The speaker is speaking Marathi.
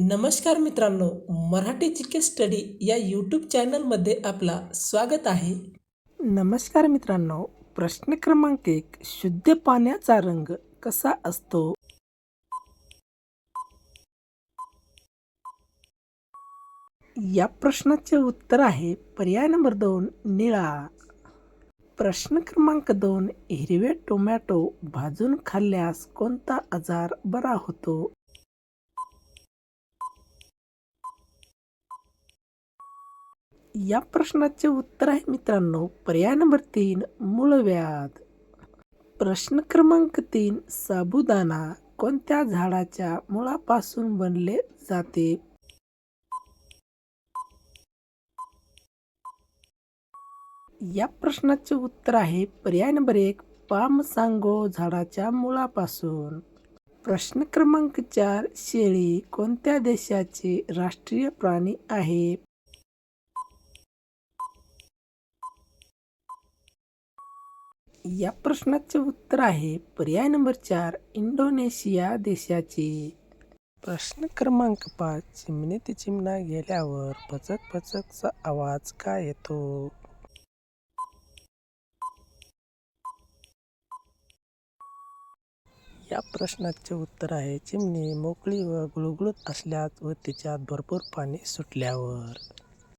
नमस्कार मित्रांनो मराठी चिके स्टडी या यूट्यूब चॅनलमध्ये आपला स्वागत आहे. नमस्कार मित्रांनो प्रश्न क्रमांक एक शुद्ध पाण्याचा रंग कसा असतो? या प्रश्नाचे उत्तर आहे पर्याय नंबर दोन निळा. प्रश्न क्रमांक दोन हिरवे टोमॅटो भाजून खाल्ल्यास कोणता आजार बरा होतो? या प्रश्नाचे उत्तर आहे मित्रांनो. पर्याय नंबर तीन मूळव्याध प्रश्न क्रमांक तीन साबुदाणा कोणत्या झाडाच्या मुळापासून बनले जाते? या प्रश्नाचे उत्तर आहे पर्याय नंबर एक पाम सांगो झाडाच्या मुळापासून. प्रश्न क्रमांक चार शेळी कोणत्या देशाचे राष्ट्रीय प्राणी आहे? या प्रश्नाचे उत्तर आहे पर्याय नंबर चार इंडोनेशिया देशाचे. प्रश्न क्रमांक पाच चिमणीत चिमणा गेल्यावर पचक पचकचा आवाज काय येतो? या प्रश्नाचे उत्तर आहे चिमणी मोकळी व गुळगुळत असल्यास व तिच्यात भरपूर पाणी सुटल्यावर.